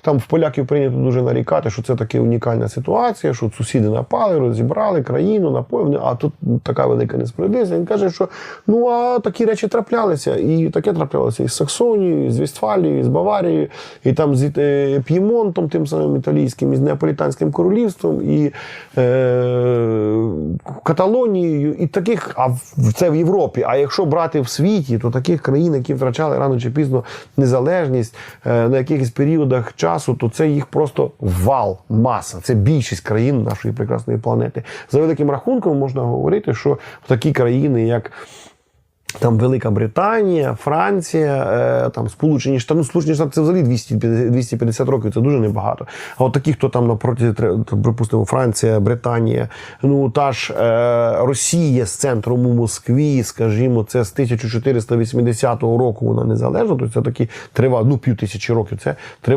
Там в поляків прийнято дуже нарікати, що це така унікальна ситуація, що сусіди напали, розібрали країну, напоїв, а тут така велика несправедливість. Він каже, що ну а такі речі траплялися, і таке траплялося і з Саксонією, і з Вестфалією, і з Баварією, і там з е, П'ємонтом, тим самим італійським, і з Неаполітанським королівством, і е, Каталонією, і таких, а це в Європі. А якщо брати в світі, то таких країн, які втрачали рано чи пізно незалежність е, на якихось періодах часу, то це їх просто вал, маса. Це більшість країн нашої прекрасної планети. За великим рахунком можна говорити, що в такі країни, як там Велика Британія, Франція, е, там Сполучені Штати, ну Сполучені Штати це взагалі 250, 250 років, це дуже небагато. А от такі, хто там напроти, припустимо, Франція, Британія, ну та ж е, Росія з центром у Москві, скажімо, це з 1480 року вона незалежна, тобто це такі тривали, ну пів тисячі років. Це тривали.